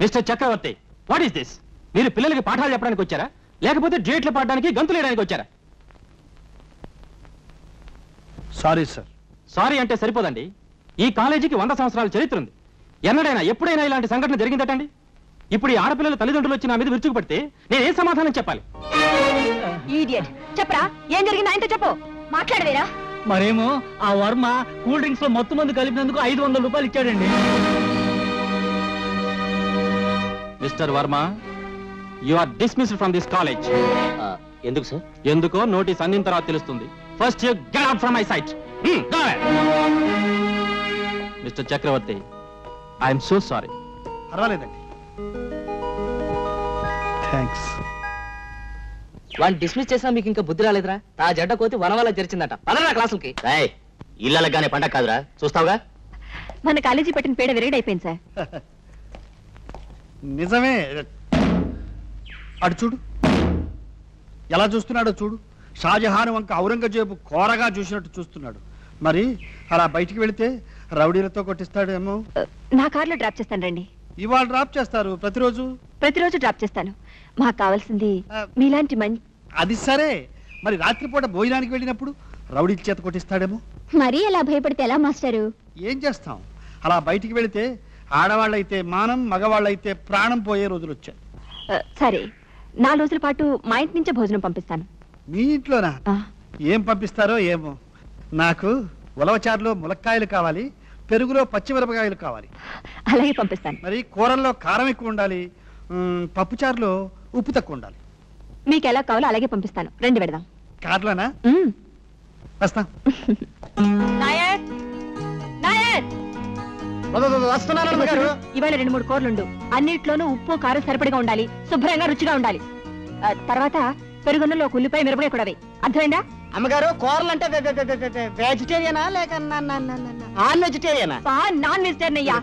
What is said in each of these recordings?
Mister Chakravarthi what is this మీరు పిల్లలకి పాఠాలు చెప్పడానికి వచ్చారా? లేకపోతే డేట్లు పాడడానికి గంతులు వేయడానికి వచ్చారా? సారీ సార్ సారీ అంటే సరిపోదండి. ఈ కాలేజీకి వంద సంవత్సరాల చరిత్ర ఉంది. ఎన్నడైనా ఎప్పుడైనా ఇలాంటి సంఘటన జరిగిందటండి? ఇప్పుడు ఈ ఆడపిల్లల తల్లిదండ్రులు వచ్చి నా మీద విరుచుకుపడితే నేను ఏం సమాధానం చెప్పాలి? ఈడియట్ చెప్పరా? ఏం జరిగింది? ఆయనతో చెప్పు. మాట్లాడవేరా? మరేమో ఆ వర్మ కూల్ డ్రింక్స్లో మొత్తం మంది కలిపినందుకు ఐదు వందల రూపాయలు ఇచ్చాడండి. Mister Varma you are dismissed from this college ఎందుకు సార్? ఎందుకో నోటీస్ అందిన తర్వాత తెలుస్తుంది. First you get out from my sight mister Chakravarthi I'm so sorry పర్వాలేదండి. థ్యాంక్స్ వాడిని డిస్మిస్ చేసినా మీకు ఇంకా బుద్ధి రాలేదురా? ఆ జడ్డ కోతి వన వల్ల తెరిచిందట పదరా క్లాసులకి. ఇళ్ళగానే పండగ కాదురా. చూస్తావుగా? మన కాలేజీ పెట్టిన పేడ విరగడైపోయింది సార్. నిజమే. అటు చూడు. ఎలా చూస్తున్నాడో చూడు. షాజహాన్ వంక ఔరంగజేబు కోరగా చూసినట్టు చూస్తున్నాడు. మరి అలా బయటికి వెళితే రౌడీలతో కొట్టిస్తాడేమో. నా కార్లో డ్రాప్ చేస్తాను రండి. ఇవాళ డ్రాప్ చేస్తారు. ప్రతిరోజు? ప్రతిరోజు డ్రాప్ చేస్తాను. మాకు కావాల్సింది మీలాంటి మంచి అది సరే. మరి రాత్రిపూట భోజనానికి వెళ్ళినప్పుడు రౌడీల చేత కొట్టిస్తాడేమో? మరీ అలా భయపడితే ఎలా మాస్టరు? ఏం చేస్తాం? అలా బయటికి వెళితే ఆడవాళ్ళైతే మానం మగవాళ్ళైతే ప్రాణం పోయే రోజులు వచ్చాయి. సరే. నాలుగు రోజుల పాటు మా ఇంటి నుంచే భోజనం పంపిస్తాను. మీ ఇంట్లోనా? ఏం పంపిస్తారో ఏమో. నాకు ఉలవచారులో ములక్కాయలు కావాలి పెరుగులో పచ్చిమిరపకాయలు కావాలి. అలాగే పంపిస్తాను. మరి కూరల్లో కారం ఎక్కువ ఉండాలి పప్పుచారులో ఉప్పు తక్కువ ఉండాలి. మీకు ఎలా కావాలో అలాగే పంపిస్తాను. రండి పెడదాం. కార్లోనా. వస్తాం. ఇవాళ రెండు మూడు కూరలుండు. అన్నిట్లోనూ ఉప్పు కారం సరిపడిగా ఉండాలి. శుభ్రంగా రుచిగా ఉండాలి. ఆ, తర్వాత పెరుగున్నలో ఒక ఉల్లిపాయ మిరపకాయ కూడా వేయి. అర్థమైందా? అమ్మగారు కూరలు అంటే వెజిటేరియనా లేక నాన్ వెజిటేరియనా? నాన్ వెజిటేరియన్ అయ్యా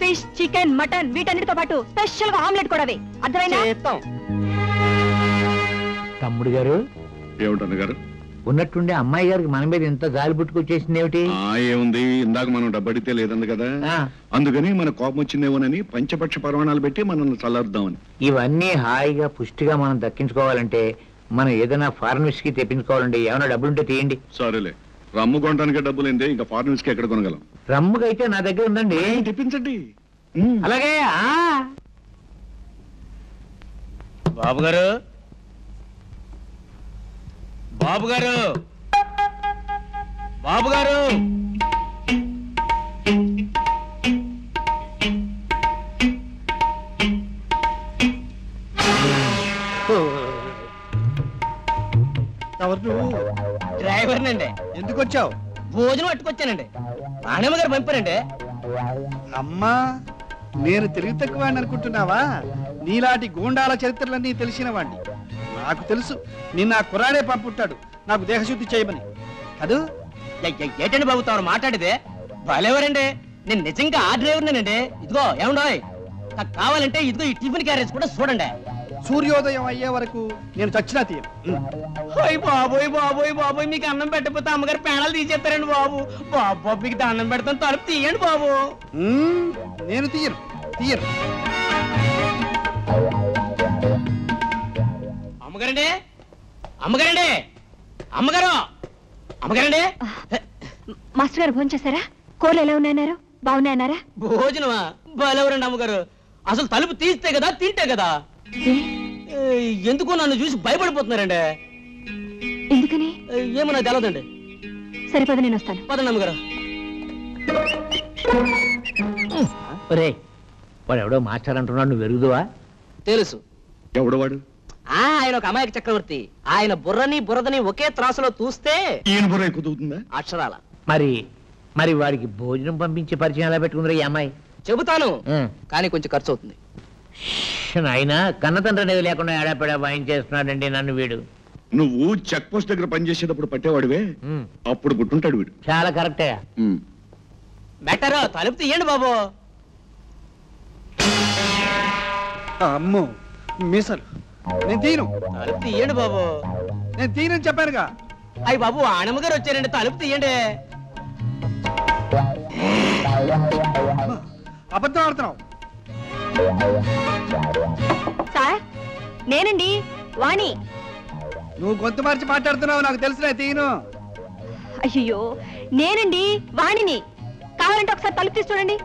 ఫిష్ చికెన్ మటన్ వీటన్నిటితో పాటు స్పెషల్గా ఆమ్లెట్ కూడా వేయి. అర్థమైందా? చేస్తాం తమ్ముడు గారు? ఏమిటన్న గారు ఉన్నట్టుండి అమ్మాయి గారికి మన మీద ఇంత జాలి పుట్టుకొచ్చేసింది ఏమిటి ఆ ఏముంది? ఇందాక మనం డబ్బడితే లేదంది కదా? ఆ, అందుకని మన కోపం వచ్చిందేమోనని పంచపక్ష పరమాణాలు పెట్టి మనల్ని చల్లారుద్దామని. ఇవన్నీ హాయిగా పుష్టిగా మనం దక్కించుకోవాలంటే మనం ఏదైనా ఫారెన్కి తెప్పించుకోవాలండి. ఏమైనా డబ్బులుంటే తీయండి. సరేలే. రమ్ము కొనడానికి డబ్బులు ఏంటి ఇంకా ఫారెన్స్కి ఎక్కడ కొనగలం? రమ్ముకైతే నా దగ్గర ఉందండి. తెప్పించండి. అలాగే ఆ. బాబు గారు బాబు గారు బాబు గారు ఎవరు నువ్వు డ్రైవర్ నండి ఎందుకు వచ్చావు భోజనం పట్టుకొచ్చానండి రాణమ్మ గారు పంపారండి. అమ్మా నేను తెలివి తక్కువ అనుకుంటున్నావా? నీలాంటి గూండాల చరిత్రలన్నీ తెలిసిన వాణ్ణి. నాకు తెలుసు. నిన్న ఆ కురాడే పంపుంటాడు. నాకు దేహశుద్ధి చేయమని. కదూ? ఏంటండి బాబు తాను మాట్లాడితే? భలేవరండి నేను నిజంగా ఆ డ్రైవర్నేనండి. ఇదిగో ఏమండోయ్? నాకు కావాలంటే ఇదిగో ఈ టిఫిన్ క్యారేజ్ కూడా చూడండి. సూర్యోదయం అయ్యే వరకు నేను చచ్చినా తీయం అయ్యి బాబోయ్ బాబోయ్ బాబోయ్ మీకు అన్నం పెట్టకపోతే అమ్మగారు పేణాలు తీసేస్తారండి బాబు. బాబు మీకు దండం పెడతాను తలుపు తీయండి బాబు. నేను తీయను తీయను. అమ్మగారండి? అమ్మగారండి? అమ్మగారు? అమ్మగారండి? మాస్టర్ గారు భోజనం చేశారా? కూరలు ఎలా ఉన్నాయన్నారు? బాగున్నాయన్నారా భోజనమా? భలేవరండి అమ్మగారు. అసలు తలుపు తీస్తే కదా తింటే కదా? ఎందుకో నన్ను చూసి భయపడిపోతున్నారండి. ఎందుకని? ఏ, ఏమో నాకు తెలదండి సరిపద నేను వస్తాను. పదండి అమ్మగారు. ఒరే వాడు ఎవడో మాస్టర్ అంటున్నాడు నువ్వు వెరుగుదువా తెలుసు. ఎవడు వాడు? ఆ ఆయన ఒక అమాయక చక్రవర్తి. ఆయన బుర్రని బురదని ఒకే త్రాసులో చూస్తే ఈయన బుర్ర ఎక్కుతుందా అక్షరాల. మరి మరి వాడికి భోజనం పంపించే పరిచయం ఎలా పెట్టుకుందిరా ఈ అమ్మాయి? చెబుతాను ఉం. కానీ కొంచెం ఖర్చు అవుతుంది. ఆయన కన్న తండ్రి అనేది లేకుండా ఏడాపెడా వాయించేస్తున్నాడండి నన్ను వీడు. నువ్వు చెక్ పోస్ట్ దగ్గర పనిచేసేటప్పుడు పట్టేవాడివే? ఉం. అప్పుడు పుట్టుంటాడు వీడు. చాలా కరెక్టే. ఉమ్. బెటర్ తలుపు తీయండి బాబు. అమ్మో మీసలు. నేను తీయను తలుపు తీయండి బాబు. నేను తీయనని చెప్పానుగా. అయ్యి బాబు ఆనమ్మ గారు వచ్చారండి. తలుపు తీయండి. అబద్ధం ఆడుతున్నావు. సార్ నేనండి వాణి. నువ్వు గొంతు మార్చి మాట్లాడుతున్నావు నాకు తెలుసులే తీను. అయ్యో నేనండి వాణిని. కావాలంటే ఒకసారి తలుపు తీసి చూడండి.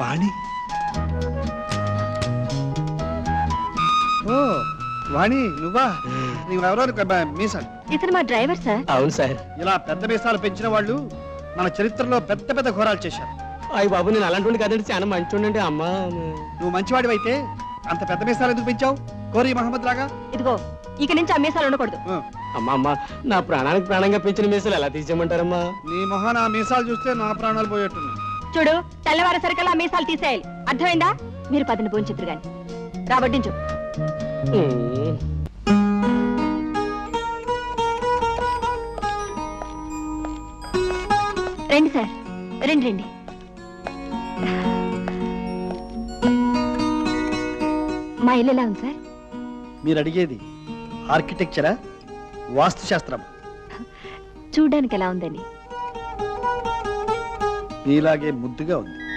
వాణి? ఓ వాణి నువ్వా? నువ్వెవరో మీసాలు. ఇతను మా డ్రైవర్ సార్. అవును సార్. ఇలా పెద్ద మీసాలు పెంచిన వాళ్ళు మన చరిత్రలో పెద్ద పెద్ద ఘోరాలు చేశారు. అయ్యి బాబు నేను అలాంటి కదండి చాలా మంచి అమ్మా. నువ్వు మంచివాడివైతే అంత పెద్ద మీసాలు ఎందుకు పెంచావు? కోరి మహమ్మద్ లాగా? ఇదిగో ఇక నుంచి ఆ మీసాలు ఉండకూడదు. అమ్మా అమ్మా నా ప్రాణానికి ప్రాణంగా పెంచిన మీసాలు ఎలా తీసేయమంటారమ్మా? నీ మొహన ఆ మీసాలు చూస్తే నా ప్రాణాలు పోయేట్టున్నాయి. చూడు తెల్లవారేసరికల్లా మీసాలు తీసేయాలి. అర్థమైందా? మీరు పదని భోంచిత్రు గాని ఉమ్. రండి సార్. రండి రండి. మా ఇల్లు ఎలా ఉంది సార్? మీరు అడిగేది ఆర్కిటెక్చరా వాస్తుశాస్త్రం చూడ్డానికి ఎలా ఉందని. నీలాగే ముద్దుగా ఉంది.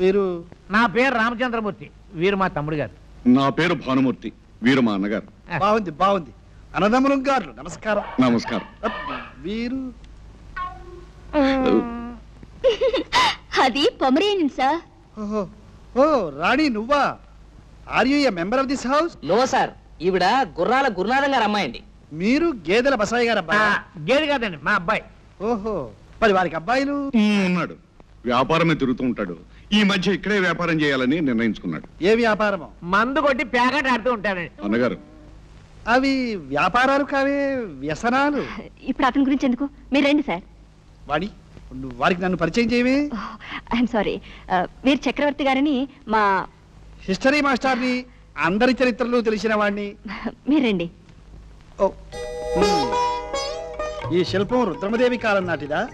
మీరు నా పేరు రామచంద్రమూర్తి. వీరు మా తమ్ముడు గారు. నా పేరు భానుమూర్తి. వీరు మా అన్నగారు. బాగుంది బాగుంది. అన్నదమ్ములం గారు నమస్కారం. నమస్కారం. వీరు? అది పొమరేనియన్ సార్. ఓహో ఓ రాణి నువ్వా? Are you member of this house no sir ఈవిడ గుర్రాల గురునాథం గారు అమ్మాయండి. మీరు గేదెల బసాయి గారు అబ్బాయి? గేది కాదండి మా అబ్బాయి. ఓహో మరి వారికి అబ్బాయిలు? ఉన్నాడు. వ్యాపారమే తిరుగుతూ ఉంటాడు. ఈ మధ్య ఇక్కడే వ్యాపారం చేయాలని నిర్ణయించుకున్నాడు. ఏ వ్యాపారమో? మందు కొట్టి ప్యాకెట్ ఆడుతూ ఉంటాడండి అన్నగారు. అవి వ్యాపారాలు కావే వ్యసనాలు. ఇప్పుడు అతని గురించి ఎందుకు? మీరు రండి సార్. వాడి నువ్వు వారికి నన్ను పరిచయం చేయవే. I'm sorry. వీరు చక్రవర్తి గారని మా హిస్టరీ మాస్టర్ని అందరి చరిత్రలు తెలిసిన వాడిని మీరు రండి. ఓ ఉమ్. ఈ శిల్పం రుద్రమదేవి కాలం నాటిదా?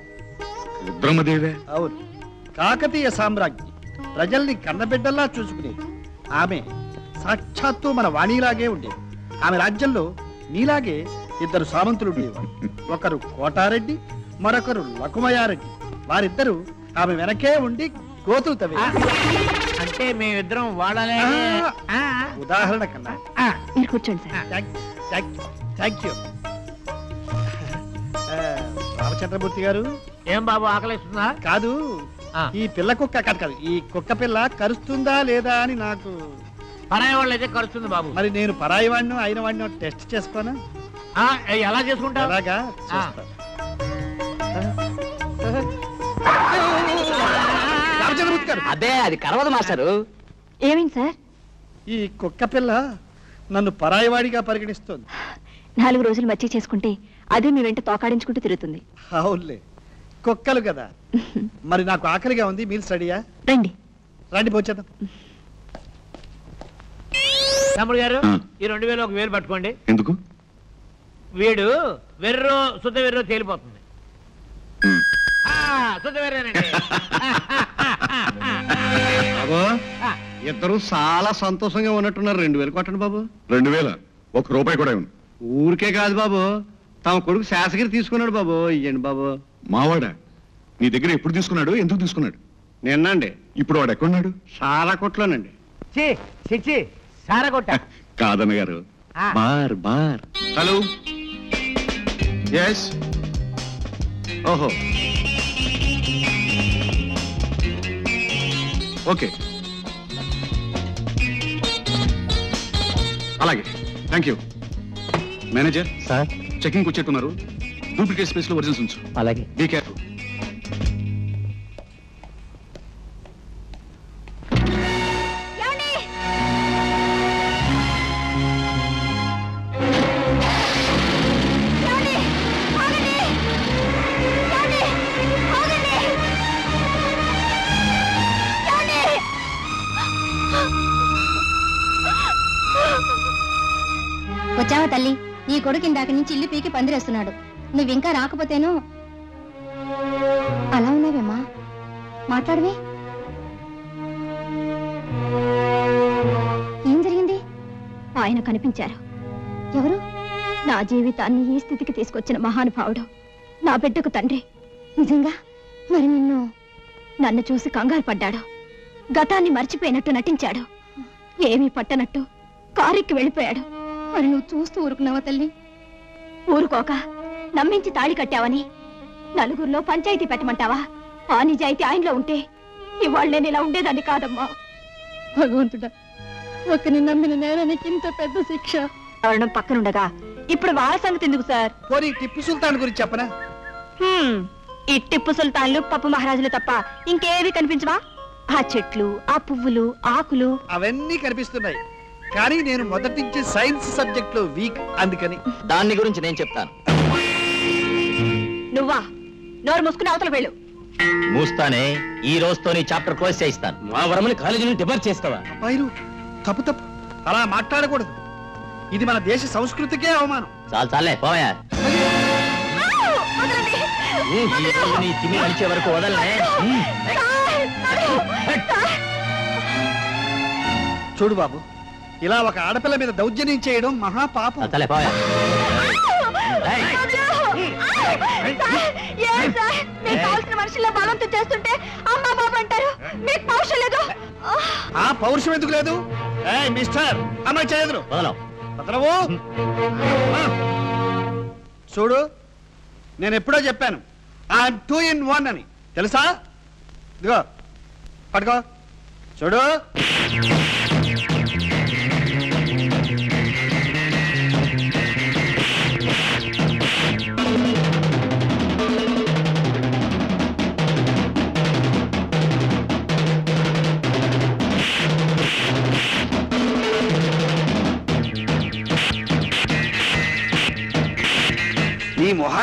రుద్రమదేవే? అవును. కాకతీయ సామ్రాజ్ఞి ప్రజల్ని కన్నబిడ్డల్లా చూసుకునేది. ఆమె సాక్షాత్తు మన వాణిలాగే ఉండేది. ఆమె రాజ్యంలో నీలాగే ఇద్దరు సామంతులు ఉండేవారు. ఒకరు కోటారెడ్డి మరొకరు లకుమయారెడ్డి వారిద్దరూ ఆమె వెనకే ఉండి గోతులు తవ్వే అంటే మేమిద్దరం వాళ్ళనే. ఆ. ఉదాహరణ కన్నా. ఆ, మీరు కూర్చోండి సార్. Thank you. రామచంద్రమూర్తి గారు. ఏం బాబు ఆకలిస్తుందా? కాదు. ఈ పిల్ల కుక్క కాదు కాదు ఈ కుక్క పిల్ల కరుస్తుందా లేదా అని నాకు పరాయి వాళ్ళు అయితే కలుస్తుంది బాబు. మరి నేను పరాయి వాడినో అయిన వాడినో టెస్ట్ చేసుకోనా? ఆ, ఎలా చూస్తా. రామచంద్రమూర్తి గారు. అదే అది కరవదు మాస్టారు. ఏమైంది సార్? ఈ కుక్క పిల్ల నన్ను పరాయివాడిగా పరిగణిస్తోంది. నాలుగు రోజులు మచ్చి చేసుకుంటే అదే మీ వెంట తోకాడించుకుంటూ తిరుగుతుంది. అవునులే. కుక్కలు కదా. మరి నాకు ఆకలిగా ఉంది మీల్స్ రెడీయా రండి. రండి పోచేద్దాం తమ్ముడు గారు. ఈ రెండు వేలు ఒక వేలు పట్టుకోండి. ఎందుకు? వీడు వెర్రో శుద్ధ వెర్రో తేలిపోతుంది. శుద్ధ వెర్రేనండి. బాబు ఇద్దరు చాలా సంతోషంగా ఉన్నట్టున్నారు. రెండు వేలు కొట్టండి బాబు. రెండు వేల ఒక రూపాయి కూడా ఇవ్వను. ఊరికే కాదు బాబు తమ కొడుకు శాసగిరి తీసుకున్నాడు బాబు. ఇయ్యండి బాబు. మావాడా? నీ దగ్గర ఎప్పుడు తీసుకున్నాడు? ఎందుకు తీసుకున్నాడు? నిన్నండి. ఇప్పుడు వాడు ఎక్కడున్నాడు? చాలా కొట్లోనండి. ఛీ, ఛీ, ఛీ, సారగొట్ట కాదన్నగారు. ఆ. బార్ బార్. హలో. ఎస్ ఓహో. ఓకే. అలాగే. Thank you manager sir. Checking వచ్చేట్టున్నారు duplicate స్పేస్లో ఒరిజినల్స్ ఉంచు. అలాగే. బీ కొడుకు ఇందాక నుంచి ఇల్లు పీకి పందిరేస్తున్నాడు. నువ్వింకా రాకపోతేను అలా ఉన్నావేమ్మా? మాట్లాడవే. ఏం జరిగింది? ఆయన కనిపించారు. ఎవరు? నా జీవితాన్ని ఈ స్థితికి తీసుకొచ్చిన మహానుభావుడు. నా బిడ్డకు తండ్రి. నిజంగా? మరి నిన్ను? నన్ను చూసి కంగారు పడ్డాడు. గతాన్ని మర్చిపోయినట్టు నటించాడు. ఏమీ పట్టనట్టు కారెక్కి వెళ్ళిపోయాడు. మరి నువ్వు చూస్తూ ఊరుకున్నావా తల్లి? ఊరుకోక నమ్మించి తాళి కట్టావని. నలుగురిలో పంచాయతీ పెట్టమంటావా? ఆ నిజాయితీ ఆయనలో ఉంటే ఇవాళ నేను ఇలా ఉండేదాన్ని కాదమ్మా. భగవంతుడా ఒకరిని నమ్మిన నేరానికి ఇంత పెద్ద శిక్ష. కారణం పక్కనుండగా ఇప్పుడు వాళ్ళ సంగతి ఎందుకు సార్? పోనీ టిప్పు సుల్తాన్ గురించి చెప్పనా? హ్మ్, ఈ టిప్పు సుల్తాన్లు పప్పు మహారాజులు తప్ప ఇంకేవి కనిపించవా? ఆ చెట్లు ఆ పువ్వులు ఆకులు. అవన్నీ కనిపిస్తున్నాయి. కానీ నేను మొదటి నుంచి సైన్స్ సబ్జెక్ట్లో వీక్ అందుకని. దాన్ని గురించి నేను చెప్తాను. నువ్వా? నోరు మూసుకుని అవతల వెళ్ళు. మూస్తానే ఈ రోజుతో నీ చాప్టర్ క్లోజ్ చేయిస్తాను. మా వరమని కాలేజీ నుండి డిబార్ చేస్తావా? అబ్బాయిలు తప్పు తప్పు. అలా మాట్లాడకూడదు. ఇది మన దేశ సంస్కృతికే అవమానం. చాలు చాలే పోయా నీ తిమి అలిచే వరకు వదలనే. చూడు బాబు ఇలా ఒక ఆడపిల్ల మీద దౌర్జన్యం చేయడం మహాపాపం చాలు చాలే పోయా. ఏయ్. ఏం సార్ మీకు కావాల్సిన మనుషుల్లో బలవంతం చేస్తుంటే అమ్మా బాబు అంటారు. మీకు పౌరుషం లేదు. ఆ పౌరుషం ఎందుకు లేదు? ఏ మిస్టర్ అమ్మాయి వదలవు. ఆ. చూడు నేను ఎప్పుడో చెప్పాను. ఐఎమ్ టూ ఇన్ వన్ అని. తెలుసా? ఇదిగో పట్టుకో. చూడు.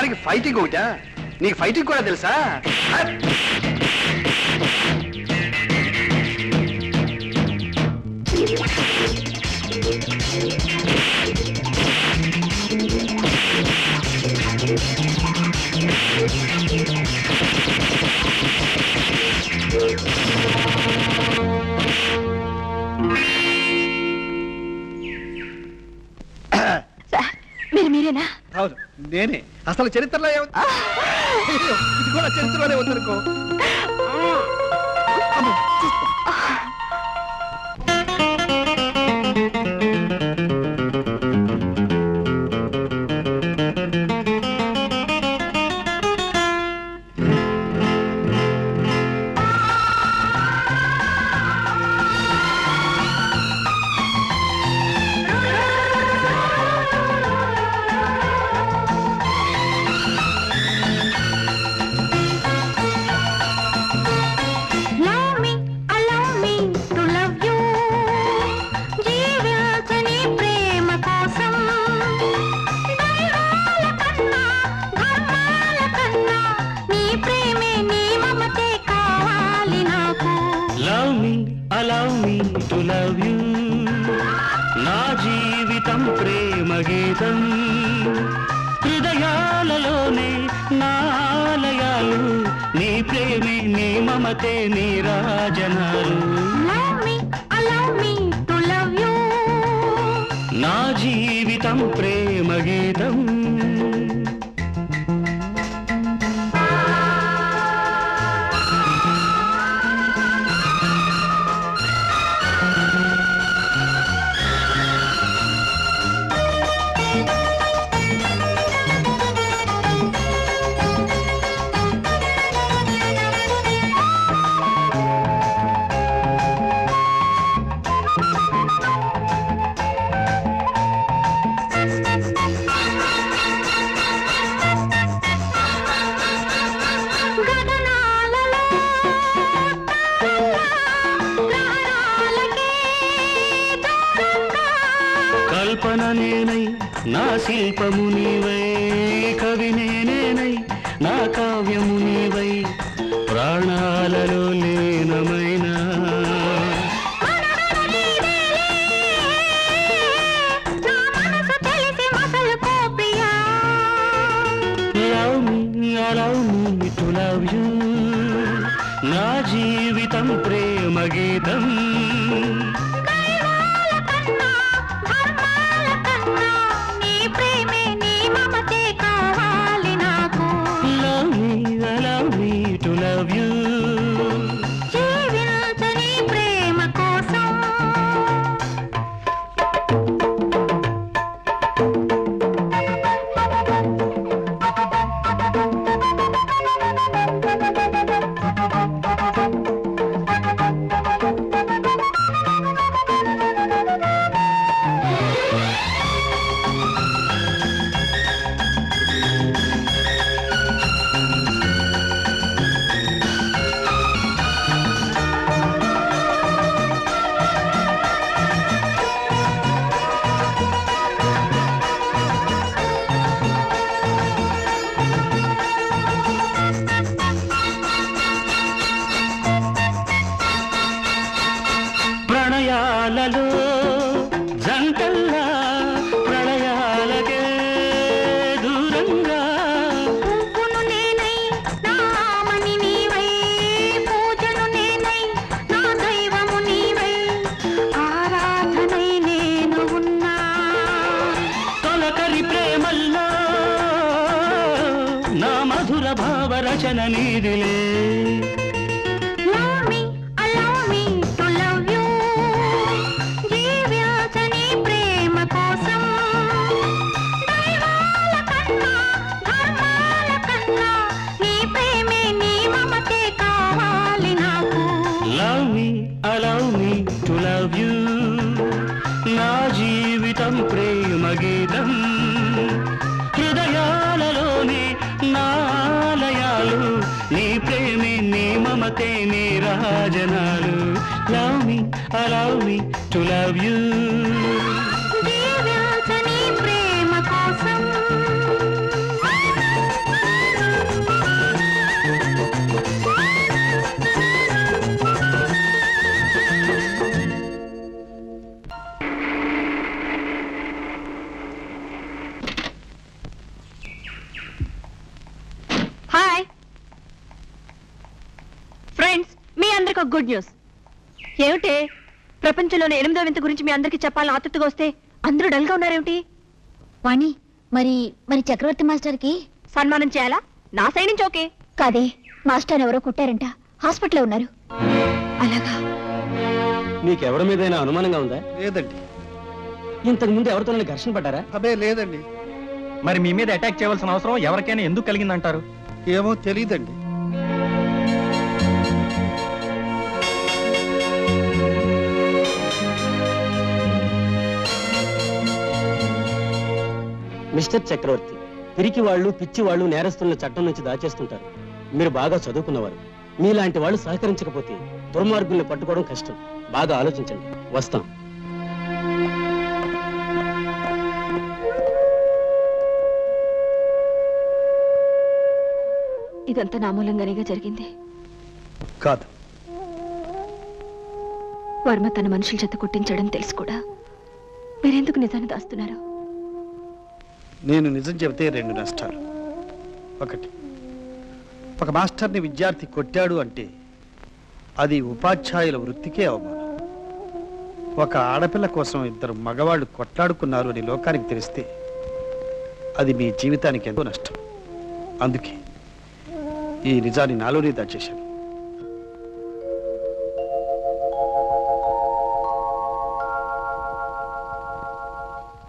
నీ ఫైటింగ్ ఒకటా? నీకు ఫైటింగ్ కూడా తెలుసా? సార్ మీరు మీరేనా? అవును నేనే. అసలు చరిత్రలో అయ్యో, ఇది కూడా చరిత్రలోనే ఉందనుకో. ప్రేమ శిల్పము నీవై కవి నేనేనై నా కావ్యము నీవై ప్రాణాలలో లీనమైన. నా జీవితం తెలిసి మసలుకో నీదిలే to love you. నా జీవితం ప్రేమ గీతం. నీ నీ రాజనాలు love me allow me to love you ఒక గుడ్ న్యూస్. ఏమిటే? ప్రపంచంలోని ఎనిమిదో వింత గురించి మీ అందరికి చెప్పాలని ఆతృతగా వస్తే అందరూ డల్గా ఉన్నారేమిటి? వాణి మరి మరి చక్రవర్తి మాస్టర్కి? సన్మానం చేయాలా? నా సైడ్ నుంచి ఓకే. కాదే మాస్టర్ ఎవరో కొట్టారంట. హాస్పిటల్లో ఉన్నారు. అలాగా? మీకెవరి మీదైనా అనుమానంగా ఉందా? లేదండి. ఇంతకు ముందు ఎవరితో ఘర్షణ పడ్డారా? అబే లేదండి. మరి మీ మీద అటాక్ చేయవలసిన అవసరం ఎవరికైనా ఎందుకు కలిగిందంటారు? ఏమో తెలియదండి. మిస్టర్ చక్రవర్తి పిరికి వాళ్ళు పిచ్చి వాళ్ళు నేరస్తులను చట్టం నుంచి దాచేస్తుంటారు. మీరు బాగా చదువుకున్నవారు. మీలాంటి వాళ్ళు సహకరించకపోతే దుర్మార్గుల్ని పట్టుకోవడం కష్టం. బాగా ఆలోచించండి. వస్తాం. ఇదంతా నా మూలంగానేగా జరిగింది. కాదు. వర్మ తన మనుషుల చేత కొట్టించడం తెలుసు కూడా. మీరెందుకు నిజాన్ని దాస్తున్నారు? నేను నిజం చెబితే రెండు నష్టాలు. ఒకటి ఒక మాస్టర్ని విద్యార్థి కొట్టాడు అంటే అది ఉపాధ్యాయుల వృత్తికే అవమానం. ఒక ఆడపిల్ల కోసం ఇద్దరు మగవాళ్ళు కొట్లాడుకున్నారు అని లోకానికి తెలిస్తే అది మీ జీవితానికి ఎంతో నష్టం. అందుకే ఈ నిజాన్ని నాలోనే దాచేశాను.